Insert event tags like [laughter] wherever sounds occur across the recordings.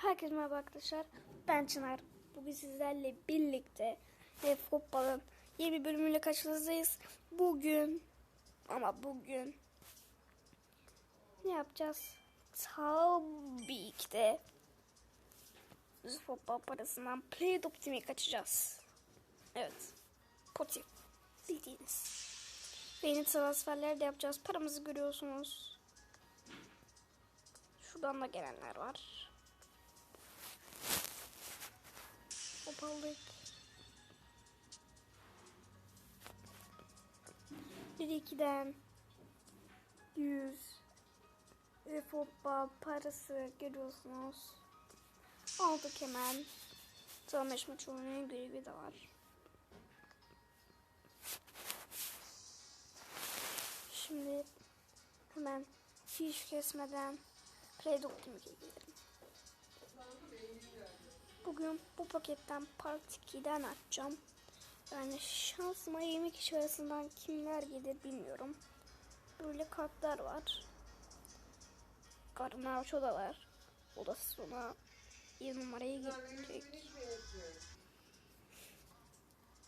Herkese merhaba arkadaşlar. Ben Çınar. Bugün sizlerle birlikte ve futbolun yeni bir bölümüyle karşınızdayız. Bugün ama bugün ne yapacağız? Tabii ki de futbol parasından Play Optim'i kaçacağız. Evet. Poti. Bildiğiniz. Ve yeni transferler de yapacağız. Paramızı görüyorsunuz. Şuradan da gelenler var. Hopalık. Bir ikiden 100 ve futbol parası görüyorsunuz. Aldık hemen. Tanışma çoğunluğun görevi de var. Şimdi hemen hiç kesmeden Play Doctor'a gidelim. Bugün bu paketten Part 2'den açacağım. Yani şansıma 20 kişi arasından kimler gelir bilmiyorum. Böyle kartlar var. Garnaço da var. O da sonra 7 numaraya gidecek.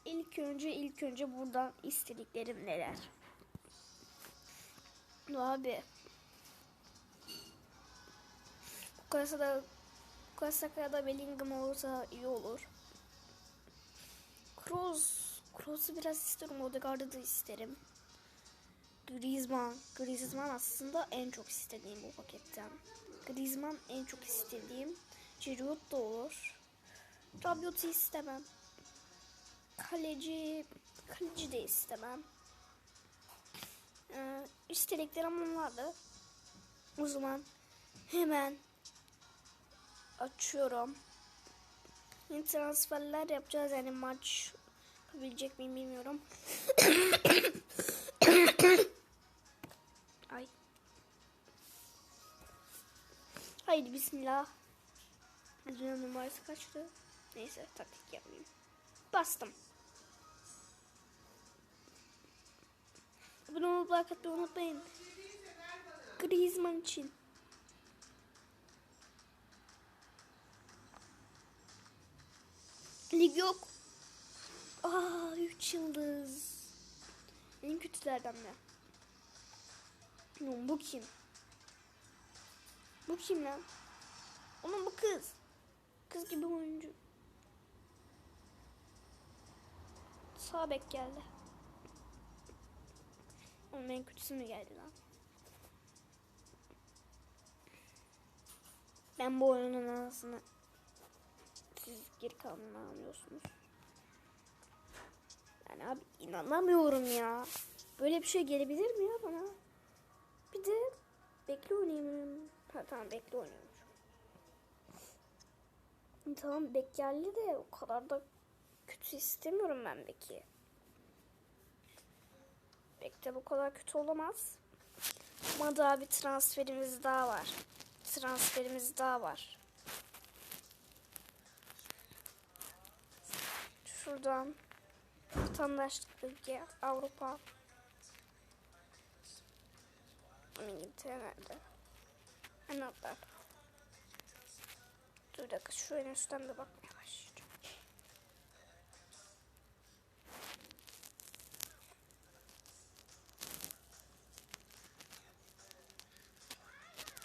İlk önce ilk önce buradan istediklerim neler? Abi. Bu kasada Kasaka'da Bellingham olursa iyi olur. Kroos. Kroos'u biraz istiyorum. Odegaard'ı da isterim. Griezmann. Griezmann aslında en çok istediğim bu paketten. Griezmann en çok istediğim. Giroud da olur. Rabiot'u istemem. Kaleci, kaleci de istemem. Ee, istediklerim onlardı. O zaman hemen açıyorum. Yeni transferler yapacağız yani maç yapabilecek miyim bilmiyorum. [coughs] Ay. Haydi bismillah. Gözünün numarası kaçtı? Neyse taktik yapmayayım. Bastım. Abone olup like atmayı unutmayın. Griezmann için. Lig yok. Aa 3 yıldız. En kötülerden de. Lan bu kim? Bu kim lan? Onun bu kız. Kız gibi oyuncu. Sağ bek geldi. Onun en kötüsü mü geldi lan? Ben bu oyunun anasını siz geri kalanını anlıyorsunuz. Yani abi inanamıyorum ya. Böyle bir şey gelebilir mi ya bana? Bir de bekle oynayayım. Ha tamam bekle oynuyormuş. Tamam bek geldi de o kadar da kötü istemiyorum ben beki. Bekle bu kadar kötü olamaz. Ama daha bir transferimiz daha var. Transferimiz daha var. Şuradan vatandaşlık ülke Avrupa İngiltere nerede? Anahtar. Dur dakika şu en üstten de bakmaya başlayacağım.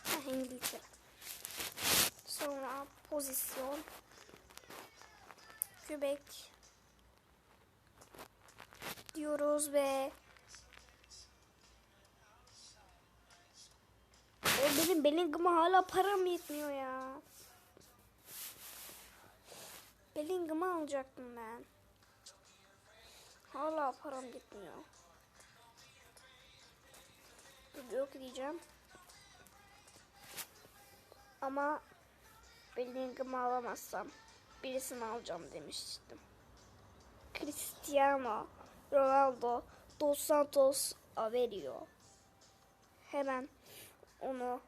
Ah, İngiltere. Sonra pozisyon. Kübek diyoruz ve o benim Bellingham'a hala param yetmiyor ya. Bellingham'ı alacaktım ben. Hala param gitmiyor. Yok diyeceğim. Ama Bellingham'ı alamazsam birisini alacağım demiştim. Cristiano Ronaldo Dos Santos Averio. Hemen onu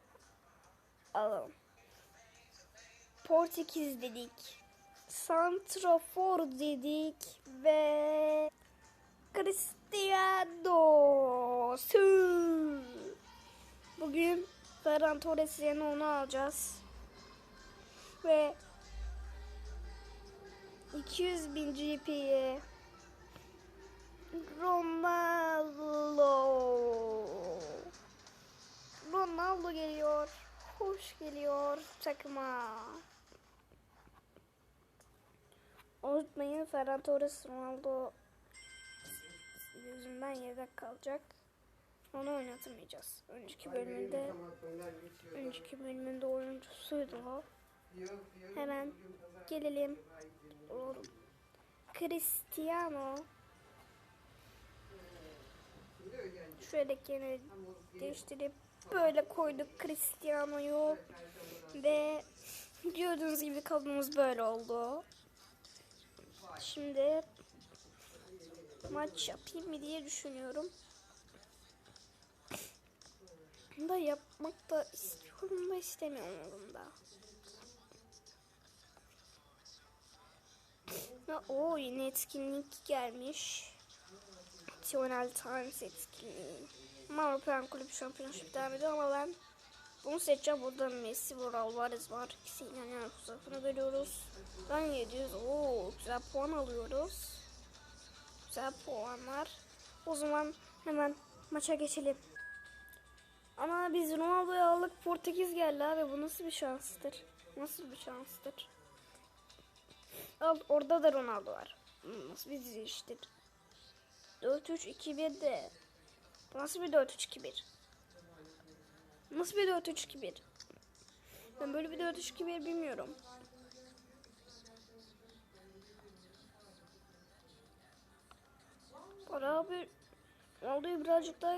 alalım. Portekiz dedik. Santrafor dedik ve Cristiano. Bugün Ferran Torres yerine onu alacağız. ve 200 bin GP'ye Ronaldo Ronaldo geliyor. Hoş geliyor takıma. Unutmayın Ferran Torres Ronaldo yüzünden yedek kalacak. Onu oynatamayacağız. Önceki bölümünde önceki bölümünde oyuncusuydu o. Hemen gelelim. Oğlum. Cristiano. Şöyle gene değiştirip böyle koyduk Cristiano'yu ve gördüğünüz gibi kadınımız böyle oldu. Şimdi maç yapayım mı diye düşünüyorum. Da yapmak da istiyorum da istemiyorum da. O yine etkinlik gelmiş. National Times etkinliği. Avrupa Kulüp Şampiyonşip devam ediyor ama ben bunu seçeceğim. Burada Messi var, Alvarez var. İkisiyle yani fotoğrafını görüyoruz. Ben 700. Oo, güzel puan alıyoruz. Güzel puanlar. O zaman hemen maça geçelim. Ama biz Ronaldo'yu aldık. Portekiz geldi abi. Bu nasıl bir şanstır? Nasıl bir şanstır? Al, orada da Ronaldo var. Hmm, Nasıl bir dizi işte. 4-3-2-1 de. Nasıl bir 4-3-2-1? Nasıl bir 4-3-2-1? Ben böyle bir 4-3-2-1 bilmiyorum. Para abi Ronaldo'yu birazcık daha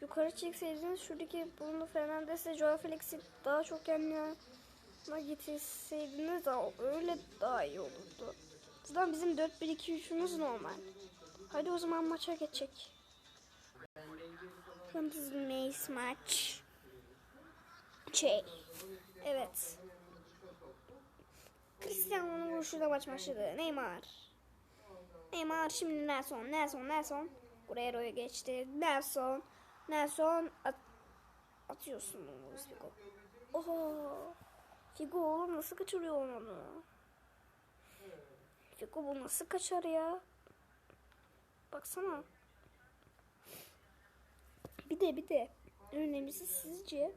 yukarı çekseydiniz şuradaki Bruno Fernandes'le Joao Felix'i daha çok yanına getirseydiniz daha öyle daha iyi olurdu. Zaten bizim 4-1-2-3'ümüz normal. Hadi o zaman maça geçecek. Yıldız Mace maç. Şey. Evet. Cristiano'nun vuruşuyla maç başladı. Neymar. Neymar şimdi Nelson. Nelson. Nelson. Guerrero'ya geçti. Nelson. Nelson at atıyorsun bunu Figo. Oho. Figo oğlum nasıl kaçırıyor onu? Figo bu nasıl kaçar ya? Baksana. Bir de bir de en önemlisi sizce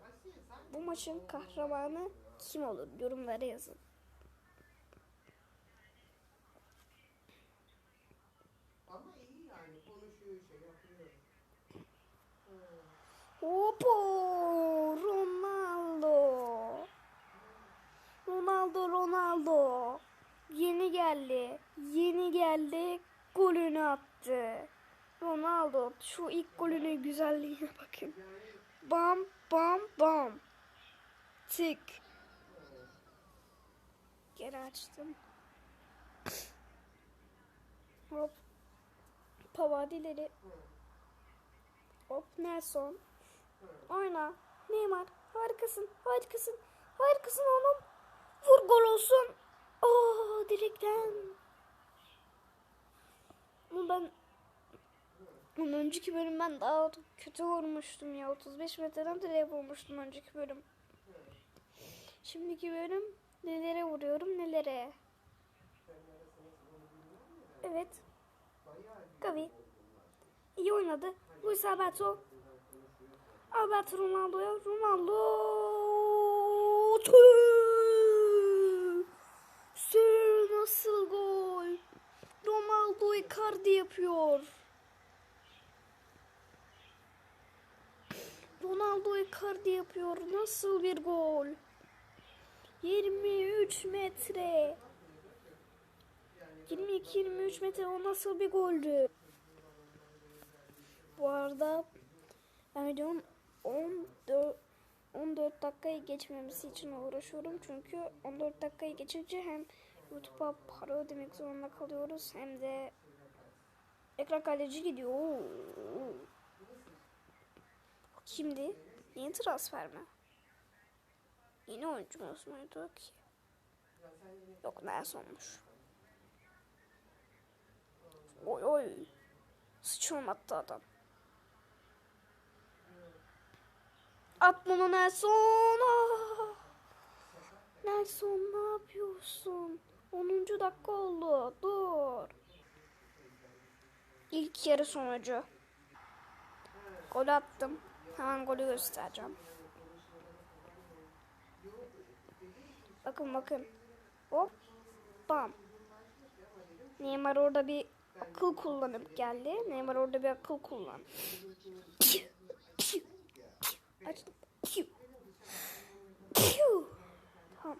bu maçın kahramanı kim olur? Yorumlara yazın. Ama iyi yani konuşuyor şey yapıyor. Hopo! Ronaldo. Ronaldo Ronaldo. Yeni geldi. Yeni geldi. Attı. Ronaldo şu ilk golünün güzelliğine bakın. Bam bam bam. Tık. Geri açtım. Hop. Pavadileri. Hop Nelson. Oyna. Neymar. Harikasın. Harikasın. Harikasın oğlum. Vur gol olsun. Oo direkten. Ama ben Bunun önceki bölüm ben daha kötü vurmuştum ya. 35 metreden direğe vurmuştum önceki bölüm. Şimdiki bölüm nelere vuruyorum nelere. Evet. Gavi. İyi oynadı. Luis Alberto. Alberto Ronaldo'ya. Ronaldo. Sir nasıl gol? Ronaldo Icardi yapıyor. Ronaldo Icardi yapıyor. Nasıl bir gol? 23 metre. 22-23 metre o nasıl bir goldü? Bu arada ben videonun 14 14 dakikayı geçmemesi için uğraşıyorum. Çünkü 14 dakikayı geçince hem YouTube'a para ödemek zorunda kalıyoruz hem de ekran kaydedici gidiyor. Şimdi yeni transfer mi? Yeni oyuncu mu muydu ki? Yok Nelson'muş. Oy oy. Sıçram attı adam. At bunu Nelson. Nelson ne yapıyorsun? 10. dakika oldu. Dur. İlk yarı sonucu. Gol attım. Hemen golü göstereceğim. Bakın bakın. Hop. Bam. Neymar orada bir akıl kullanıp geldi. Neymar orada bir akıl kullan. [laughs] Açtım. Tamam.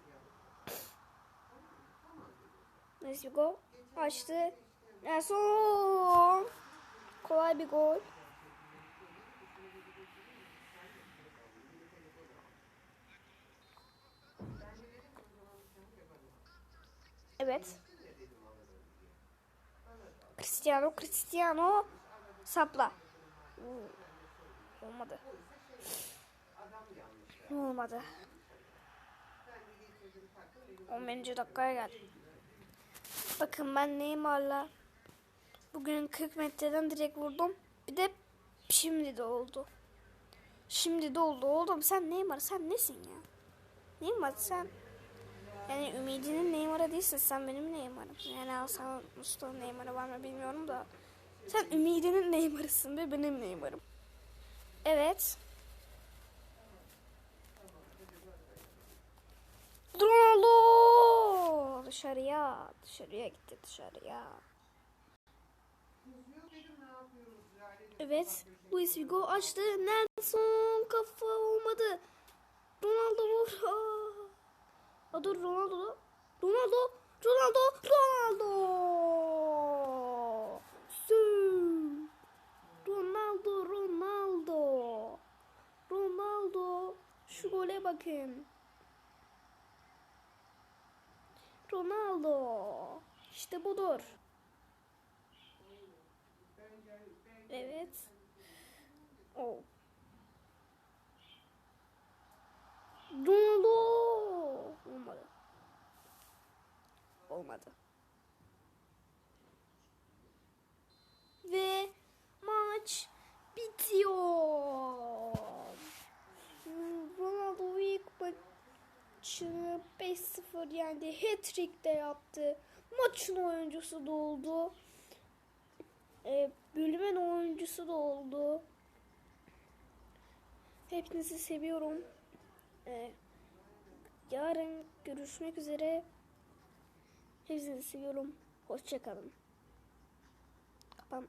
Let's go. Açtı. Nelson. Kolay bir gol. Evet. Cristiano, Cristiano. Sapla. Oo, Olmadı. Olmadı. 11. dakikaya geldi. Bakın ben Neymar'la bugün 40 metreden direkt vurdum. Bir de şimdi de oldu. Şimdi de oldu oğlum. Sen Neymar sen nesin ya? Neymar sen yani ümidinin Neymar'a değilsin. Sen benim Neymar'ım. Yani Hasan Mustafa Neymar'a var mı bilmiyorum da. Sen ümidinin Neymar'ısın ve benim Neymar'ım. Evet. Ronaldo! Dışarıya. Dışarıya gitti dışarıya. Evet. Luis Figo açtı. Nelson kafa olmadı. Ronaldo vur. Aa. Dur Ronaldo. Ronaldo. Ronaldo. Ronaldo. Ronaldo. Ronaldo. Ronaldo. Şu gole bakın. Ronaldo. İşte budur. Evet. Oh. Ronaldo. Olmadı. Olmadı. Ve maç bitiyor. Ronaldo ilk maçını 5-0 yendi. Hat-trick de yaptı. Maçın oyuncusu da oldu. E, bölümün oyuncusu da oldu. Hepinizi seviyorum. E, yarın görüşmek üzere. Hepinizi seviyorum. Hoşçakalın. Kapan.